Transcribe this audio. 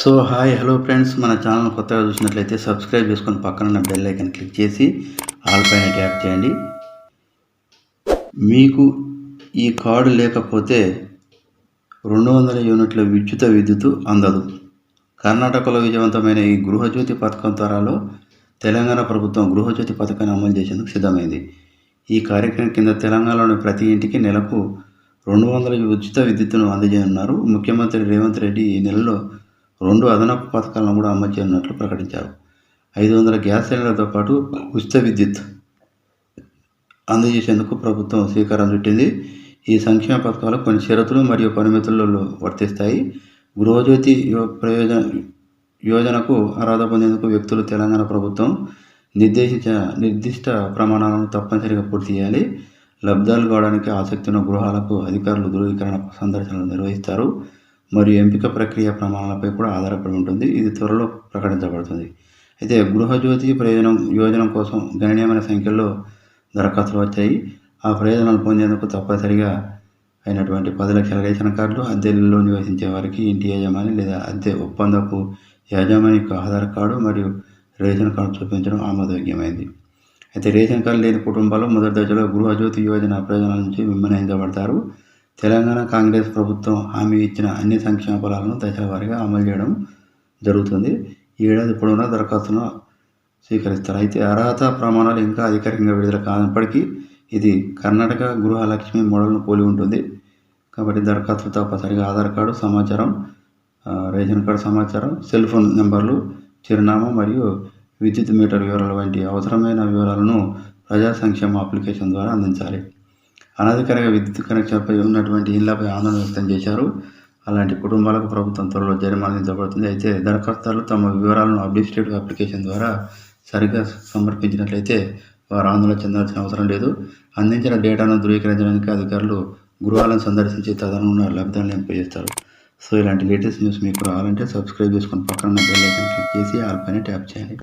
So hi hello friends. మన channel కొత్తగా చూసినట్లయితే సబ్స్క్రైబ్ చేసుకొని పక్కన ఉన్న బెల్ ఐకన్ క్లిక్ చేసి ఆల్ పైన ట్యాప్ చేయండి. మీకు ఈ కార్డు లేకపోతే రెండు వందల యూనిట్ల విద్యుత విద్యుత్ అందదు. కర్ణాటకలో విజయవంతమైన ఈ గృహజ్యోతి పథకం త్వరలో తెలంగాణ ప్రభుత్వం గృహజ్యోతి పథకాన్ని అమలు చేసేందుకు సిద్ధమైంది. ఈ కార్యక్రమం కింద తెలంగాణలోని ప్రతి ఇంటికి నెలకు రెండు వందల ఉచిత విద్యుత్తును అందజేయనున్నారు ముఖ్యమంత్రి రేవంత్ రెడ్డి. ఈ నెలలో రెండు అదనపు పథకాలను కూడా అమలు చేయనున్నట్లు ప్రకటించారు. ఐదు వందల గ్యాస్ సిలిండర్తో పాటు ఉచిత విద్యుత్ అందజేసేందుకు ప్రభుత్వం శ్రీకారం చుట్టింది. ఈ సంక్షేమ పథకాలు కొన్ని షరతులు మరియు పరిమితులలో వర్తిస్తాయి. గృహజ్యోతి యో- ప్రయోజన యోజనకు అర్హత పొందేందుకు వ్యక్తులు తెలంగాణ ప్రభుత్వం నిర్దేశించిన నిర్దిష్ట ప్రమాణాలను తప్పనిసరిగా పూర్తి చేయాలి. లబ్ధాలు కావడానికి ఆసక్తి ఉన్న గృహాలకు అధికారులు ధృవీకరణ సందర్శనలు నిర్వహిస్తారు. మరియు ఎంపిక ప్రక్రియ ప్రమాణాలపై కూడా ఆధారపడి ఉంటుంది. ఇది త్వరలో ప్రకటించబడుతుంది. అయితే గృహజ్యోతి ప్రయోజనం యోజన కోసం గణనీయమైన సంఖ్యలో దరఖాస్తులు వచ్చాయి. ఆ ప్రయోజనాలు పొందేందుకు తప్పనిసరిగా అయినటువంటి పది లక్షల రేషన్ కార్డులు అద్దెల్లో నివసించే వారికి ఇంటి యజమాని లేదా అద్దె ఒప్పందపు యజమాని యొక్క ఆధార్ కార్డు మరియు రేషన్ కార్డు చూపించడం ఆమోదయోగ్యమైంది. అయితే రేషన్ కార్డు లేని కుటుంబాలు మొదటి దశలో గృహజ్యోతి యోజన ప్రయోజనాల నుంచి మినహాయించబడతారు తెలంగాణ కాంగ్రెస్ ప్రభుత్వం హామీ ఇచ్చిన అన్ని సంక్షేమ ఫలాలను దశల వారీగా అమలు చేయడం జరుగుతుంది. ఈ ఏడాది పొడవునా దరఖాస్తును స్వీకరిస్తారు. అయితే అర్హత ప్రమాణాలు ఇంకా అధికారికంగా విడుదల కానప్పటికీ ఇది కర్ణాటక గృహలక్ష్మి మోడల్ను పోలి ఉంటుంది. కాబట్టి దరఖాస్తు తప్పనిసరిగా ఆధార్ కార్డు సమాచారం రేషన్ కార్డు సమాచారం సెల్ ఫోన్ నెంబర్లు చిరునామా మరియు విద్యుత్ మీటర్ వివరాలు వంటి అవసరమైన వివరాలను ప్రజా సంక్షేమ అప్లికేషన్ ద్వారా అందించాలి. అనధికారిక విద్యుత్ కనెక్షన్పై ఉన్నటువంటి ఇళ్ళపై ఆందోళన వ్యక్తం చేశారు. అలాంటి కుటుంబాలకు ప్రభుత్వం త్వరలో జరిమానా విధించబడుతుంది అయితే దరఖాస్తుదారులు తమ వివరాలను అప్డేటెడ్ అప్లికేషన్ ద్వారా సరిగ్గా సమర్పించినట్లయితే వారు ఆందోళన చెందాల్సిన అవసరం లేదు. అందించిన డేటాను ధృవీకరించడానికి అధికారులు గృహాలను సందర్శించి తదనున్న లబ్ధాలను ఎంపిక చేస్తారు సో ఇలాంటి లేటెస్ట్ న్యూస్ మీకు రావాలంటే సబ్స్క్రైబ్ చేసుకొని పక్కన బెల్ ఐకన్ క్లిక్ చేసి ఆల్ పైన ట్యాప్ చేయండి.